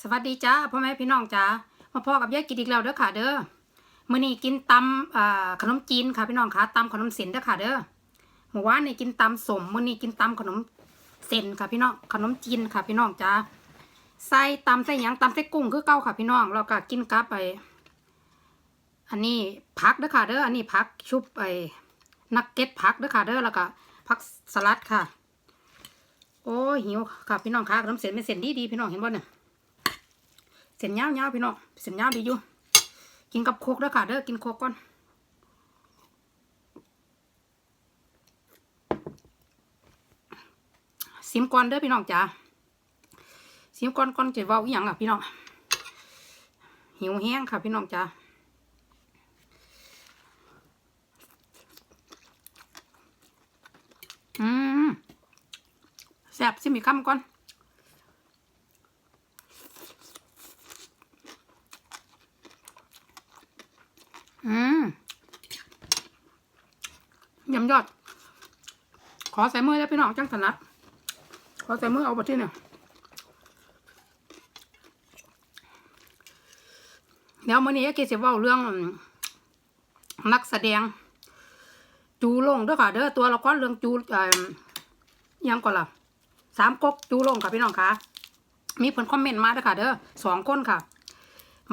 สวัสดีจ้าพ่อแม่พี่น้องจ้ามาพ่อกับยายกินอีกแล้วเด้อค่ะ เด้อมื้อนี้กินตำขนมจีนค่ะพี่น้องค่ะตำขนมเส้นเด้อค่ะ เด้อเมื่อวานนี่กินตำสมมื้อนี้กินตำขนมเส้นค่ะพี่น้องขนมจีนค่ะ พี่น้องจ้าใส่ตำใส่หยังตำใส่กุ้งคือเก่าค่ะ พี่น้องแล้วก็กินกับไป อันนี้ผักเด้อค่ะ เด้ออันนี้ผักชุบไอ้นักเก็ตผักเด้อค่ะ เด้อแล้วก็ผักสลัดค่ะ โอ้หิวค่ะพี่น้องค่ะขนมเส้นเป็นเส้นดีดีพี่น้องเห็นบ่เนี่ย เส้นยาวๆพี่น้องเส้นยาวดีอยู่ กินกับโคกเด้อค่ะเด้อกินโคกก่อนซิมก่อนเด้อพี่น้องจ้าซิมก่อนก่อนจะว้าอีหยังอะพี่น้องหิวแห้งค่ะพี่น้องจ้าอืมแซ่บซิมอีกคำก่อน อืมยำยอด ขอใส่มือได้พี่น้องจังถนัดขอใส่มือเอาไปที่เนี่ยเดี๋ยวมื่อนี้เกจะเว้าเรื่องนักแสดง จูลงเด้อค่ะ เด้อตัวละครเรื่องจูยังก่อนล่ะสามก๊กจูลงค่ะพี่น้องค่ะมีผลคอมเมนต์มาเด้อค่ะ เด้อสองคนค่ะ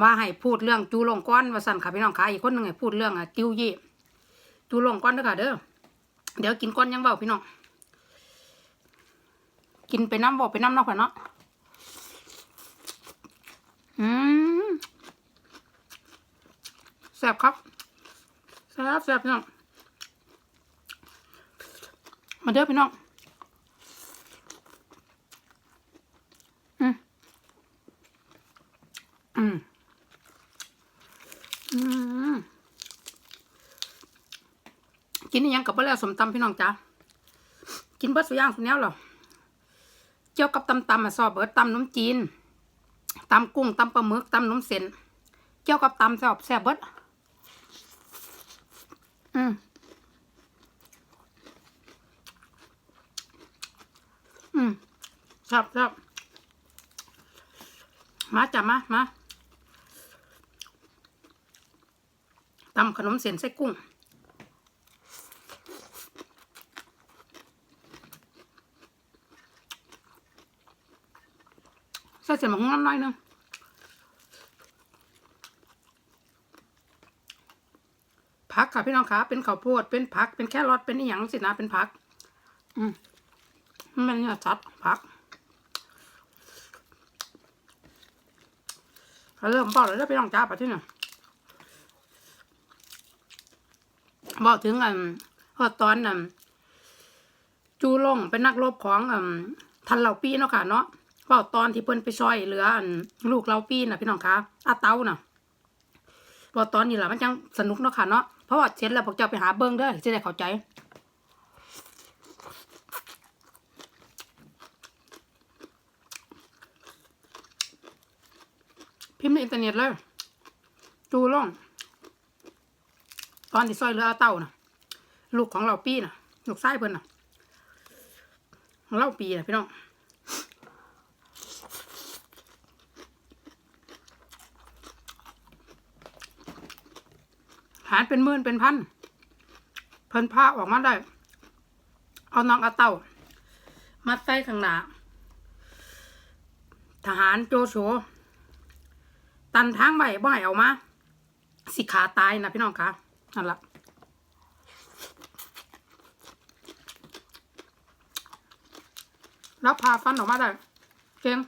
ว่าให้พูดเรื่องจูลงก้อนว่าสั่นค่ะพี่น้องค่ะอีกคนหนึ่งให้พูดเรื่องอะจิวยี่จูลงก้อนเด้อค่ะเด้อ เดี๋ยวกินก้อนยังเบาพี่น้อง กินไปน้ำบอกไปน้ำนาะค่ะเนาะ อืมแซ่บครับแซ่บแซ่บพี่น้อง มาเด้อพี่น้องอืมอืม อืม กินยังกับเบแล้วสมตำพี่น้องจ้ากินเบิดสุย่างสุแนวหรอเกี่ยวกับตำตำอะซอบเบิดตำน้ำจีนตำกุ้งตำปลาหมึกตำน้ำเส้นเกี่ยวกับตำซ่บแซ่บเบิดอืมอืมแซ่บแซ่บมาจ้ะมามาตำขนมเส้นใส่กุ้ง ส่เส้นหมักน้ำหน่อยหนึงผักค่ะพี่น้องคะเป็นข้าวโพดเป็นผัก เป็นแครอทเป็นอหย่างสินะเป็นผัก อืมมันเนี่ยชัดผักเขาเริ่มบอกเลยแล้วพี่น้องจ้าไปที่เนี่ยบอกถึงอันพอตอนอันจูลงเป็นนักรบของอันทันเหล่าปีเนาะค่ะเนาะ กตอนที่เพิ่นไปช่วยเหลือลูกเหล่าปีน่ะพี่น้องคะอาเต้าน่ะบอกตอนนี้แหละมันจังสนุกเนาะค่ะเนาะเพราะว่าเช็ดแล้วพวกเจ้าไปหาเบิ้งเด้อจะได้เข้าใจพิมพ์ในอินเทอร์เน็ตเลยจูลงตอนที่ซอยเรืออาเต้าน่ะลูกของเราปีน่ะลูกไส้เพิ่นน่ะเราปีน่ะพี่น้องารเป็นหมื่นเป็นพันเพิ่นพาออกมาได้ เอาน้องอาเต้ามาใส่ข้างหน้าทหารโจโฉตันทางใบบ่ให้เอามา สิขาตายนะพี่น้องคะนั่นละแล้วพาฟันออกมาได้เก่ง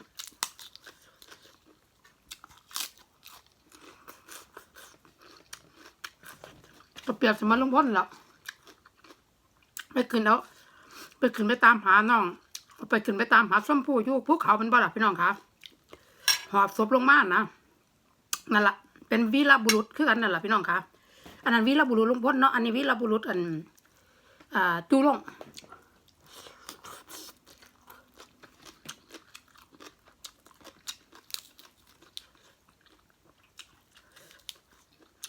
ก็เป รียบเสมือนลุงพ่นแล้วไปขึ้นแล้ว ไปขึ้นไปตามหาน้อง ไปขึ้นไปตามหาส้มผู้ยู่ภูเขาเป็นบ่ล่ะพี่น้องคะหอบศพลงมานะนั่นละเป็นวีรบุรุษคือกันนั่นแหละพี่น้องคะอันนั้นวีรบุรุษลุงพลเนาะอันนี้วีรบุรุษอันอ่าจูลง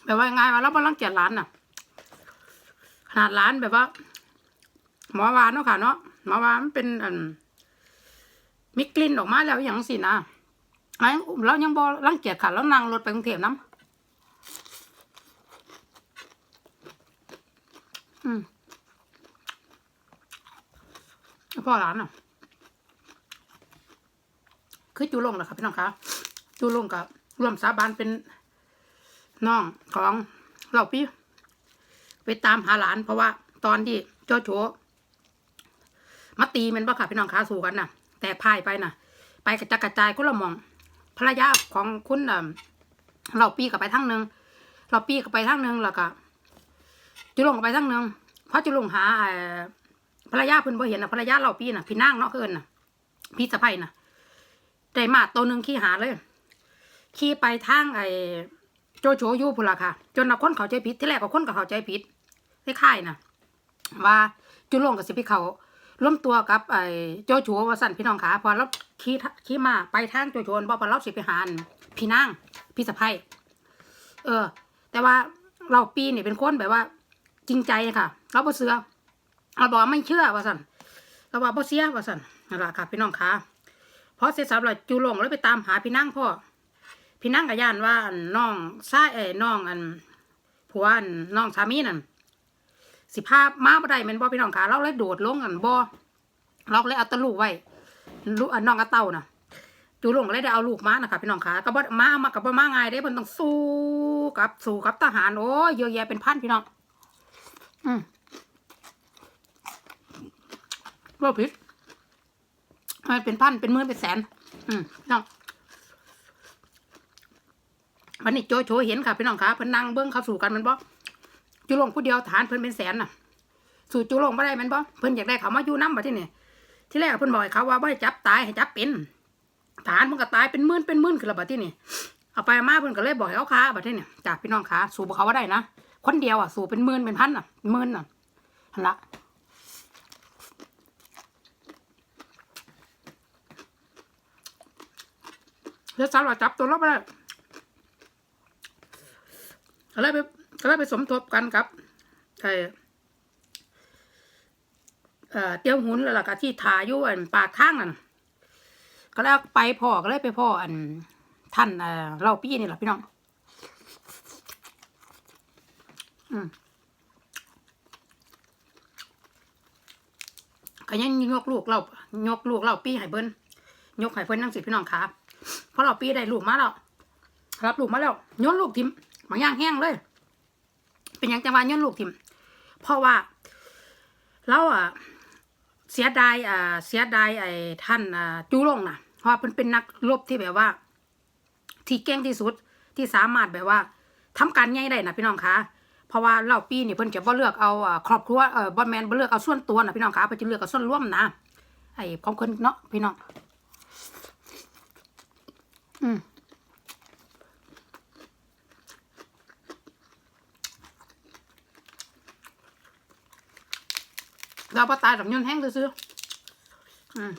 แบบว่าไงวะเราบ่รังเกียจร้านน่ะ นาดร้านแบบว่า หมอวานเนาะค่ะเนาะหมอวานมันเป็นอันมีกลินออกมาแล้วอย่างสินะไอ้เรายังบอรังเกียจค่ะแล้วนั่งรถไปกรุงเทพน้ำอืมพ่อร้านอะ คือจูลงแหละครับพี่น้องคะจูลงกับร่วมสาบานเป็นน้องของเราพี่ ไปตามหาหลานเพราะว่าตอนที่โจโฉมาตีมันบ่ค่ะพี่น้องคะสู้กันน่ะแต่พ่ายไปน่ะไปกระจัดกระจายก็ละหมองภรรยาของคุณเอ่อเราปีกับไปทั้งหนึ่งเราปีกับไปทั้งหนึ่งแล้วก็จุลงกับไปทั้งหนึ่งเพราะจุลงหาภรรยาเพิ่นบ่เห็นน่ะภรรยาเราปีน่ะพี่นางเนาะเอิ้นน่ะ พี่สะใภ้น่ะได้มาตัวหนึ่งขี่หาเลยขี่ไปทางไอ้โจโฉยู่พุ่นล่ะค่ะ จนนักคนเข้าใจผิดที่แรกก็คนก็เข้าใจผิด คล้ายๆนะว่าจุลงกับสิพี่เขาร่วมตัวกับไอ้โจโฉว่าสั่นพี่น้องขาพอเราขี่ขี่มาไปทางโจโฉบ่พอเราสิไปหาอันพี่นางพี่สะใภ้เออ แต่ว่าเราปีนี่เป็นคนแบบว่า จริงใจค่ะเราบ่เสือเราบอกไม่เชื่อว่าสันเราว่าบ่เสียว่าสันนั่นแหละค่ะพี่น้องขาพอเสร็จสับแล้วจูลงแล้วไปตามหาพี่นางพ่อพี่นางกับย่านว่าน้องชาเอ้น้องอันผัวอันน้องสามีนั่น สิพามาบ่ได้แม่นบ่พี่น้องขาเราเลยโดดลงกันบ่เราเลยเอาตะลูกไว้ลูกอันน้องอาเต้าน่ะจูหลงเลยได้เอาลูกมานะคะพี่น้องขาก็บ่มามากับบ่มาง่ายเด้เพิ่นต้องสู้กับสู้กับทหารโอ้ยเยอะแยะเป็นพันพี่น้อง อืมบ่ผิดมันเป็นพันเป็นหมื่นเป็นแสน อืมพี่น้องวันนี้โจโฉเห็นค่ะพี่น้องขาเพิ่นนั่งเบิ่งเขาสู้กันมันบ่ จุลงผู้เดียวฐานเพิ่นเป็นแสนน่ะ สู่จุลงบ่ได้แมันบ่เพิ่นอยากได้เขามาอยู่น้ำบัดที่นี่ที่แรกเพิ่นบอกเขาว่าบ่ให้จับตายให้จับเป็นฐานมันก็ตายเป็นหมื่นเป็นหมื่นขึ้นและบัดที่นี่เอาไปมาเพิ่นก็เลยบอกให้เขาค้าบัดที่นี่จากพี่น้องค้าสู่บ่เขาว่าได้นะคนเดียวอะสู่เป็นหมื่นเป็นพันอะหมื่นอะหั่นละแล้วสาวจับตัวเราบ่ได้ก็เลยไป ก็เลยไปสมทบกันกับไอ้เอ่อเตี้ยวหุนแล้วล่ะก็ที่ทาอยู่อันปากทางนั่นก็แล้วไปพ่อก็เลยไปพ่ออันท่านเอ่อเราพี่นี่แหละพี่น้องอืมก็ยังยกลูกเรายกลูกเราปี้ให้เบิ้นยกให้เพิ่นนั่งสิพี่น้องครับเพราะเราปี้ได้ลูกมาแล้วรับลูกมาแล้วโย้อนลูกทิมบางอย่างแห้งเลย เป็นยังจังหวะโย้อนลูกทิมเพราะว่าเราอะเสียดายอ่าเสียดายไอ้ท่านอ่าจูลงนะเพราะว่าเพิ่นเป็นนักรบที่แบบว่า ที่เก่งที่สุดที่สามารถแบบว่าทำการใหญ่ได้นะพี่น้องคะเพราะว่าเล่าปีนี่เพิ่นจะบ่เลือกเอาครอบครัวเออบ่แมนบ่เลือกเอาส่วนตัวนะพี่น้องคะเพิ่นจะเลือกเอาส่วนรวมนะไอ้ของเพิ่นเนาะพี่น้องอืม เราบ่ตายแบบยนแห้งซื่ออืม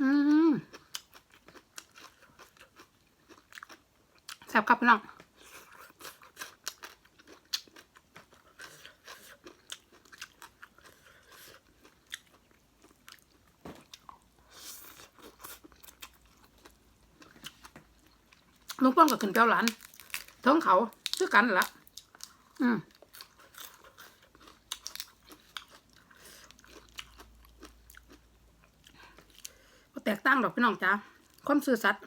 อืมแซ่บครับพี่น้อง องกับขึ้นเจ้าหลานท้องเขาชื่อกันละอืมแตกต่างดอกพี่น้องจ้าความซื่อสัตย์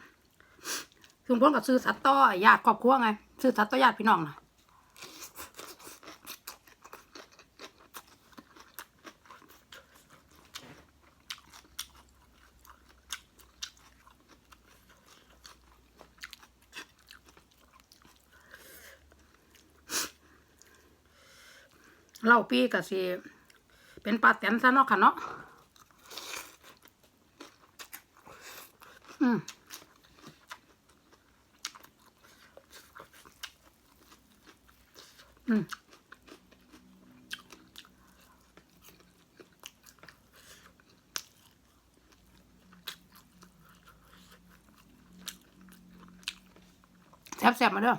ถึงพ้นกับซื่อสัตย์ต่อญาติครอบครัวไงซื่อสัตย์ต่อญาติพี่น้องนะ เล่าปีกับสิเป็นปลาแตนซะเนาะค่ะเนาะอืมอืมแซ่บๆมาเด้อ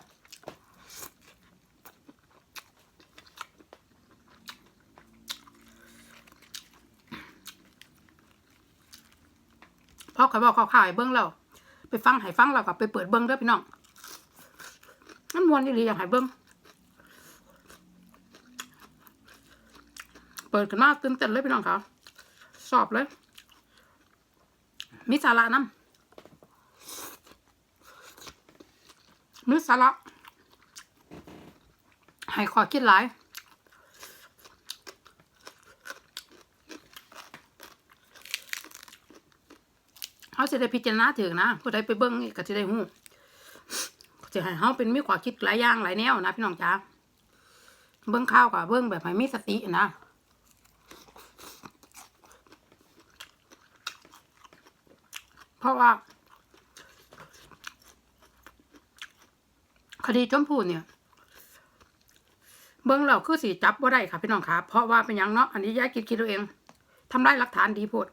เขาเคยบอกเขาข่าวให้เบิ้งแล้วไปฟังให้ฟังแล้วก็ไปเปิดเบิ้งเด้อพี่น้องมันมวนดีๆอย่างให้เบิ้งเปิดกันมาตื่นเต้นเลยพี่น้องเขาสอบเลย มีสาระน้ำมีสาระให้ขอคิดหลาย เขาจะได้พิจารณาถึงนะผู้ใดไปเบิ้งก็จะได้หูจะให้เขาเป็นมีความคิดหลายอย่างหลายแนวนะพี่น้องจ้าเบิ้งข้าวกับเบิ้งแบบให้มีสตินะเพราะว่าคดีชมพูเนี่ย เบิ้งเราคือสีจับว่าได้ค่ะพี่น้องค่ะเพราะว่าเป็นยังเนาะอันนี้ยายคิดคิดตัวเองทำได้หลักฐานดีโพด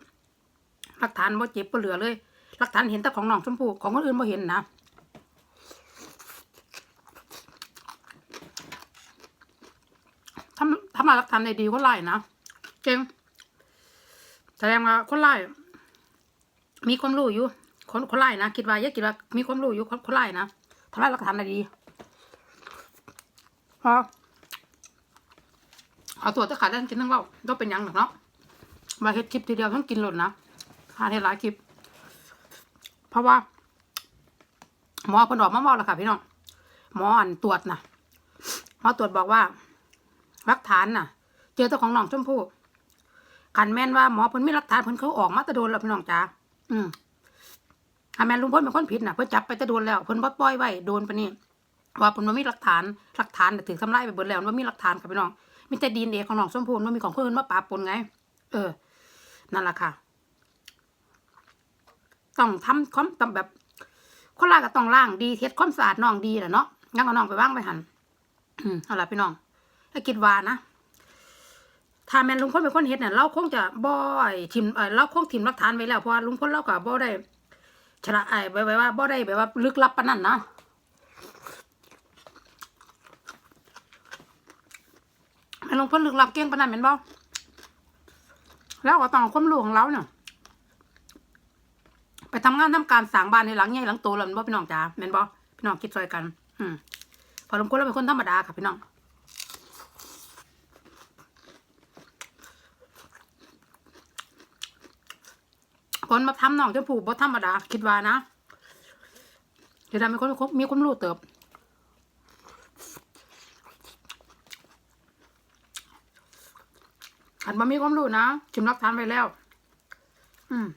หลักฐานว่าเจ็บบ่เหลือเลยหลักฐานเห็นแต่ของน้องชมพู่ของคนอื่นบ่เห็นนะทำทำมาหลักฐานในดีคนไล่นะเก่งแสดงว่าคนไล่มีความรู้อยู่ คนคนไล่นะคิดว่าอย่าคิดว่ามีความรู้อยู่คนคนไล่นะทำลายหลักฐานในดีพอเอาตัวตะขาดได้กินทั้งเว่าต้องเป็นยังหรอกเนาะมาเฮ็ดคลิปทีเดียวทั้งกินหล่นนะ หาเทหลายคลิป เพราะว่า หมอเพิ่นออกมาบอกแล้วค่ะ พี่น้องหมออันตรวจนะหมอตรวจบอกว่าหลักฐานน่ะ เจอตัวของน้องชมพู่ขันแม่นว่าหมอเพิ่นมีหลักฐานเพิ่นเขาออกมาตะโดนแล้วพี่น้องจ๋าอืมถ้าแม่นลุงพลเป็นคนผิดน่ะเพิ่นจับไปตะโดนแล้วเพิ่นบ่ปล่อยไว้โดนไปนี่ว่าเพิ่นบ่มีหลักฐานหลักฐานถือทำลายไปเบิดแล้วว่ามีหลักฐานค่ะพี่น้องมีแต่ดีเอของน้องชมพู่มันมีของคนอื่นมาปะปนไง เออ นั่นแหละค่ะ ต้องทำความต้องแบบ คนล่างก็ต้องล่างดีเท็ดความสะอาดน้องดีแหละเนาะงั้นเอาน้องไปว่างไปหันอืมเอาล่ะพี่น้องถ้าคิดว่านะถ้าแม่นลุงพลเป็นคนเฮ็ดเนี่ยเราคงจะบ่อยทิมเออเราคงทิมหลักฐานไว้แล้วเพราะว่าลุงพลเราก็บ่ได้ชนะไอ้ไว้ไว้ว่าบ่ได้แบบว่า ลึกลับปานนั้นนะแม่นลุงพลลึกลับเก่งปานนั้นแม่นบ่แล้วก็ต้องเอาความรู้ของเราเนี่ย ทำงานทำการสร้างบ้านในหลังใหญ่หลังโตแล้วแม่นบ่พี่น้องจ๋าแม่นบ่พี่น้องคิดช่วยกัน อืมพอลุงพลเราเป็นคนธรรมดาค่ะพี่น้องคนมาทำน้องชมพู่บ่ธรรมดา คิดว่านะจะได้มีคนมีความรู้เติบขันมามีความรู้นะชิมรับทานไปแล้ว อืม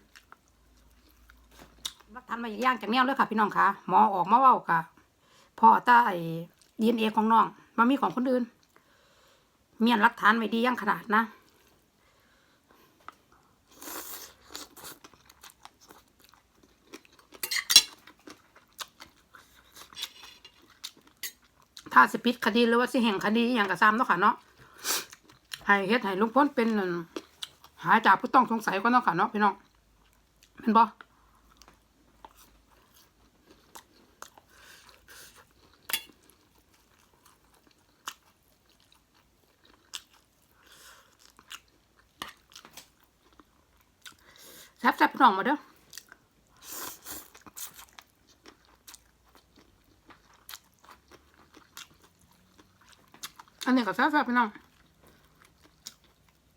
รักฐานมาอีกอย่างจากแนวเลยค่ะ พี่น้องค่ะหมอออกมาเว้าค่ะพ่อใต้ดีเอ็นเอของน้องมามีของคนอื่น เมียนรักฐานไว้ดียังขนาดนะถ้าสิปิดคดีหรือว่าสิแห่งคดีอย่างกระซ้ำเนาะค่ะเนาะให้เฮ็ดให้ลุงพ้นเป็นอั่นหาจากผู้ต้องสงสัยก็เนาะค่ะเนาะพี่น้องเป็นบ่ แซ่องมาเด้ออันนี้ก็แซ่บแซ่บพี่น้อง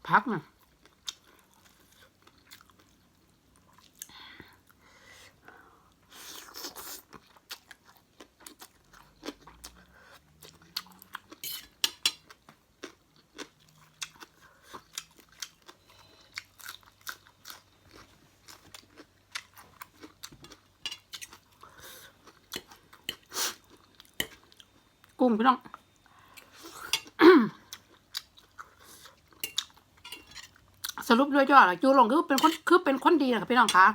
พักน่ะ งพี่น้องสรุปด้วยยอดอะจูหลงคือเป็นคนคือเป็นคนดีนะครับพี่น้องคะ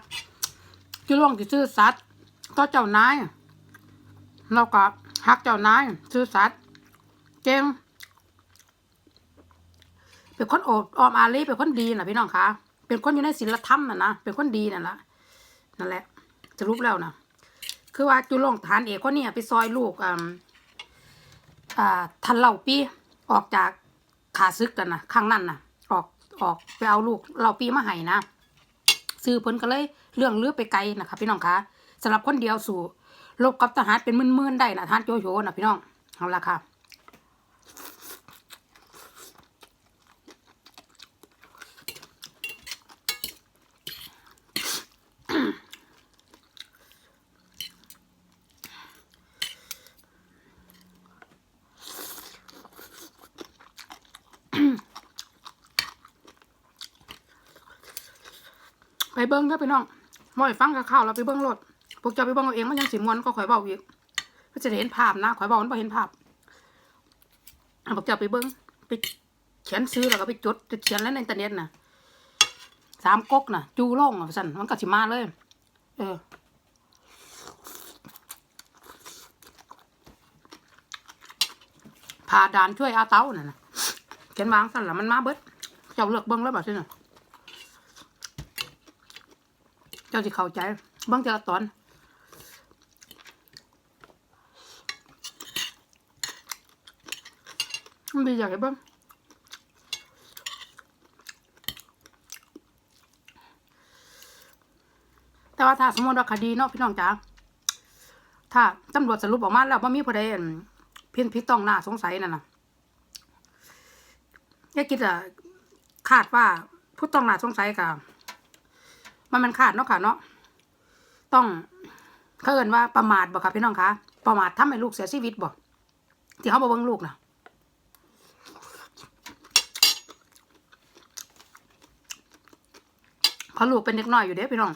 จูหลงที่ซื่อสัตย์ต่อเจ้านายเราก็ฮักเจ้านายซื่อสัตย์เก่งเป็นคนโอบออมอารีเป็นคนดีนะพี่น้องคะเป็นคนอยู่ในศีลธรรมนะนะเป็นคนดีนั่นแหละนั่นแหละสรุปแล้วนะคือว่าจูหลงฐานเอกคนเนี้ไปซอยลูกอ่าอ่า ทันเหล่าปีออกจากขาซึกกันนะข้างนั้นนะออกออกไปเอาลูกเหล่าปีมาให้นะซื้อเพิ่นก็เลยเรื่องเลือไปไกลนะคะพี่น้องคะสำหรับคนเดียวสู่ลบกับทหารเป็นหมื่นๆได้นะทหารโจโฉนะพี่น้องเอาละค่ะ ไปเบิ้งเด้อพี่น้องบ่อยฟังกับข่าวเราไปเบิ้งรถพวกเจ้าไปเบิ้งเอาเองมันยังสิมวนก็ข่อยเบาอีกเพื่อจะเห็นภาพนะข่อยเบามันบ่เห็นภาพพวกเจ้าไปเบิ้งไปเขียนซื้อแล้วก็ไปจดจะเขียนแล้วในอินเทอร์เน็ตน่ะสามก๊กน่ะ จูโล่งอะสั่นมันก็สิมาเลย เออพาดานช่วยอาเต้าน่ะนะเขียนวางสั่นละมันมาเบิดเจ้าเลือกเบิ้งแล้วแบบนี้น่ะ เจ้าสิเข้าใจบางแต่ละตอนมันดีอย่างไรบ้างแต่ว่าถ้าสมมติว่าคดีเนาะพี่น้องจ๋า ถ้าตำรวจสรุปออกมาแล้วว่ามีผู้ใดอั่นเพี้ยนพิษต้องหน้าสงสัยนั่นน่ะยายคิดอะคาดว่าผู้ต้องหน้าสงสัยกับ มันมันขาดเนาะค่ะเนาะต้องเขาเอินว่าประมาทบ่ค่ะพี่น้องคะประมาททำให้ลูกเสียชีวิตบ่ที่เขาบ่เบิ่งลูกนะเพราะลูกเป็นเด็กน้อยอยู่เด้พี่น้อง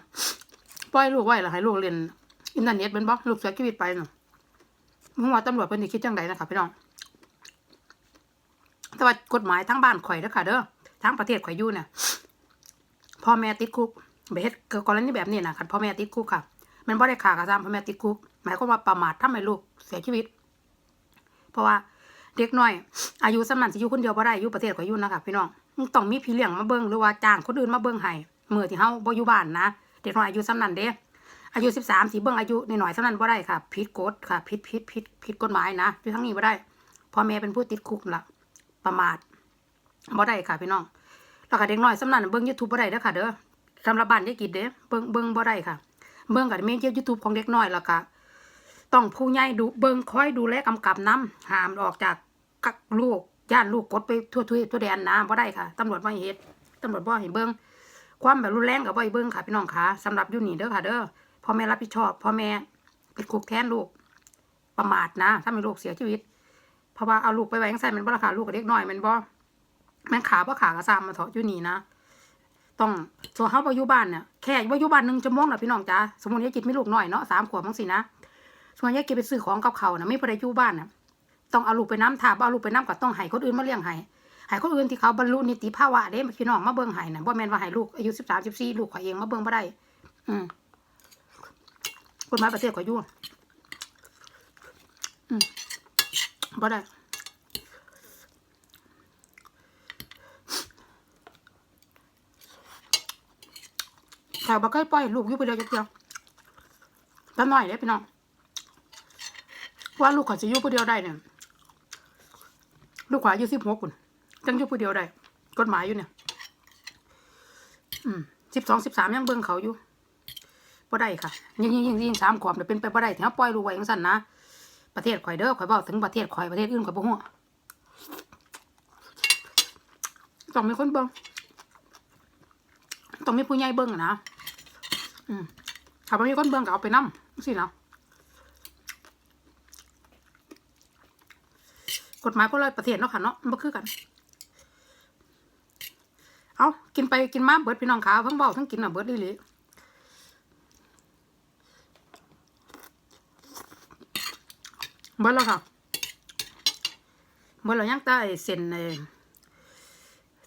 ปล่อยลูกไว้ล่ะให้ลูกเรียนอินเทอร์เน็ตเป็นบ่ลูกเสียชีวิตไปเนาะมึงว่าตำรวจเป็นสิคิดจังไดนะคะพี่น้องแต่ว่ากฎหมายทั้งบ้านข่อยเด้อค่ะเด้อทั้งประเทศข่อยอยู่เนี่ยพ่อแม่ติดคุก ไปเฮ็ดกรณีแบบนี้นะคันพ่อแม่ติดคุกค่ะมันบ่ได้ขากระซ้ำพ่อแม่ติดคุก หมายความว่าประมาททำให้ลูกเสียชีวิต เพราะว่าเด็กน้อย อายุสำนันสิอยู่คนเดียวบ่ได้อยู่ประเทศก็อยู่นะคะพี่น้องต้องมีพี่เลี้ยงมาเบิ่งหรือว่าจ้างคนอื่นมาเบิ่งให้เมื่อที่เฮาบ่อยู่บ้านนะเด็กน้อยอายุสำนันเด้อายุ 13สิเบิ่งอายุน้อยๆสำนันบ่ได้ค่ะผิดกฎค่ะผิดผิดผิดผิดกฎหมายนะอยู่ทั้งนี้บ่ได้พ่อแม่เป็นผู้ติดคุกล่ะ ประมาทบ่ได้ค่ะพี่น้องแล้วก็เด็กน้อยสำนันเบิ่ง YouTube บ่ได้เด้อค่ะเด้อ สำหรับบ้านได้กินเด้เบิ่งเบิ่งบ่ได้ค่ะ เบิ่งก็มีเยูทูบของเด็กน้อยแล้วก็ต้องผู้ใหญ่ดูเบิ่งคอยดูแลกำกับน้ำห้ามออกจากกักลูกย่านลูกกดไปทั่วทุยทั่วแดนนะบ่ได้ค่ะตำรวจบ่ให้เฮ็ดตำรวจบ่ให้เบิ่งความแบบรุนแรงก็บ่เบิ่งค่ะพี่น้องค่ะสำหรับยูนี่เด้อค่ะเด้อพ่อแม่รับผิดชอบพ่อแม่เป็นคุกแทนลูกประมาทนะถ้ามีลูกเสียชีวิต เพราะว่าเอาลูกไปไว้จังไสมันบ่ล่ะค่ะลูกกับเด็กน้อยมันบ่แม่ขาบ่ขากระซามมาเถาะอยู่นี่นะ ต้องส่วนเขาไปอยู่บ้านเนี่ยแค่ว่าอยู่บ้านหนึ่งชั่วโมงนะพี่น้องจ้าสมมติยายกิจมีลูกน้อยเนาะสามขวบมั้งสินะส่วนยายกิจไปซื้อของกับเขานะไม่พอได้อยู่บ้านน่ะต้องเอาลูกไปน้ำถาบเอาลูกไปน้ำก็ต้องให้คนอื่นมาเลี้ยงให้ให้คนอื่นที่เขาบรรลุนิติภาวะเด้พี่น้องมาเบิ่งให้นะบ่แม่นว่าให้ลูกอายุสิบสามสิบสี่ลูกข่อยเองมาเบิ่งบ่ได้ อืมกฎหมายประเทศข่อยยู่อืมบ่ได้ แถวบ่เคยปล่อยลูกอยู่ผู้เดียวจักเดียวแต่น้อยเด้พี่น้องว่าลูกขาจะอยู่ผู้เดียวได้เนี่ยลูกขวาอายุสิบหกคนจังอยู่ผู้เดียวได้กฎหมายอยู่เนี่ย อืมสิบสองสิบสามยังเบิ่งเขาอยู่บ่ได้ค่ะ ยิ่งยิ่งยิ่งยิ่งสามขวบเดี๋ยวเป็นไปบ่ได้ถึงเขาปล่อยลูกไว้จังซั่นนะประเทศข่อยเด้อข่อยบอกถึงประเทศข่อยประเทศอื่นข่อยบ่ฮู้ต้องมีคนเบิ่งต้องมีผู้ใหญ่เบิ่งนะ อืมถ้าบ่มีคนเบิ่งก็เอาไปน้ำสินะกฎหมายคนละประเทศเนาะค่ะเนาะมันบ่คือกัน เอากินไปกินมาเบิดพี่น้องขาทั้งเบาทั้งกินอะเบิดอีหลีเบิดแล้วค่ะเบิดแล้วยังใต้เส้นเออ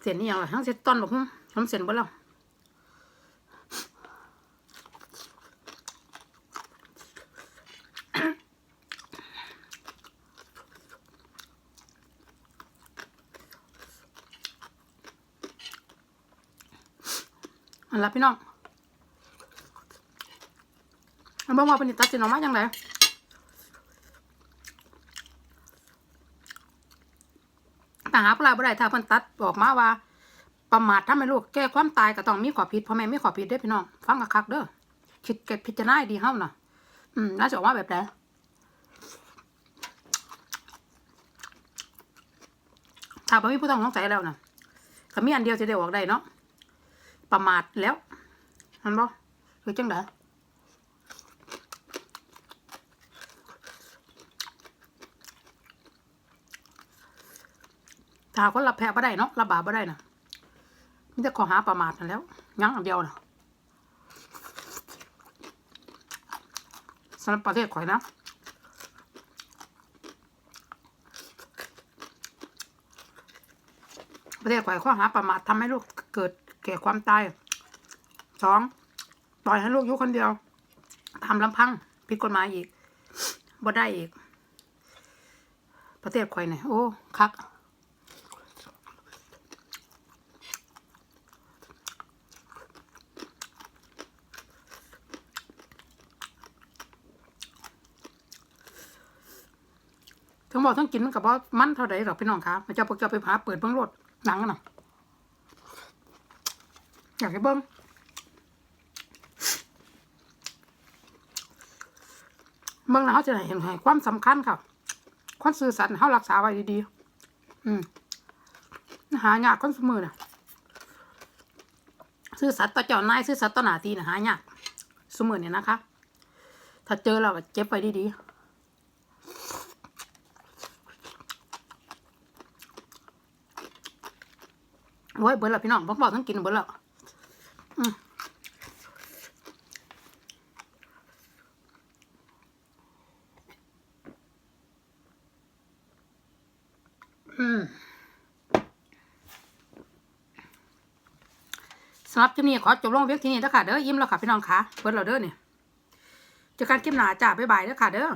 เส้นนี่ยังล่ะทั้งเส้นต้นบักหุ่งทั้งเส้นเบิดแล้ว ละพี่น้องอันบ่มาเป็นตัดสินออกมาจังไดแต่หาปลาบ่ได้ถ้าเพิ่นตัดออกมาว่า ประมาททำให้ลูกแก้ความตายก็ต้องมีขอผิดพ่อแม่ไมีขอผิดเด้อพี่น้อง ฟังคักเด้อ คิดเก็บพิจารณาดีเฮ้าน่ะ อืมน่าจะออกมาแบบไหนถ้าบ่มีผู้ต้องสงสัยแล้วนะก็มีอันเดียวจะได้ออกได้เนาะ ประมาทแล้วมันบ่คือจังไดถ้าคนรับแพ้บ่ได้เนาะรับบาปบ่ได้นะมีแต่ขอหาประมาทนั่นแล้วยังอันเดียวนะสำหรับประเทศข่อยนะประเทศข่อยข้อหาประมาททำให้ลูกเกิด แก่ความตายสองปล่อยให้ลูกอยู่คนเดียวทำลำพังผิดกฎหมายอีกบ่ได้อีก ประเทศข่อยเนี่ยโอ้คักทั้งบอกทั้งกินมันกับว่ามันเท่าไรหรอกพี่น้องคะมันจะพวกจะไปหาเปิดเบิ้องรถหนังกันน่ะ อยากให้เบิ้งเบิ้งเขาจะได้เห็นให้ความสำคัญค่ะ ความสื่อสัตย์เขารักษาไว้ดีๆ อืม หายากคนสมือน่ะซื่อสัตย์ต่อเจ้านายซื่อสัตย์ต่อหน้าที่น่ะหายากสมือเนี่ยนะคะ ถ้าเจอเราก็เจ็บไว้ดีๆโอ้ยเบิร์ดล้วพี่น้องผมบอกต้องกินเบิร์ดล้วอืมอืม สำหรับคลิปนี้ขอจบลงเพียงที่นี้แล้วค่ะเด้อยิ้มแล้วค่ะพี่น้องค่ะเบิร์ดแล้วเด้อเนี่ยเจอกันคลิปหนาจ้าบ๊ายบายเด้อค่ะเด้อ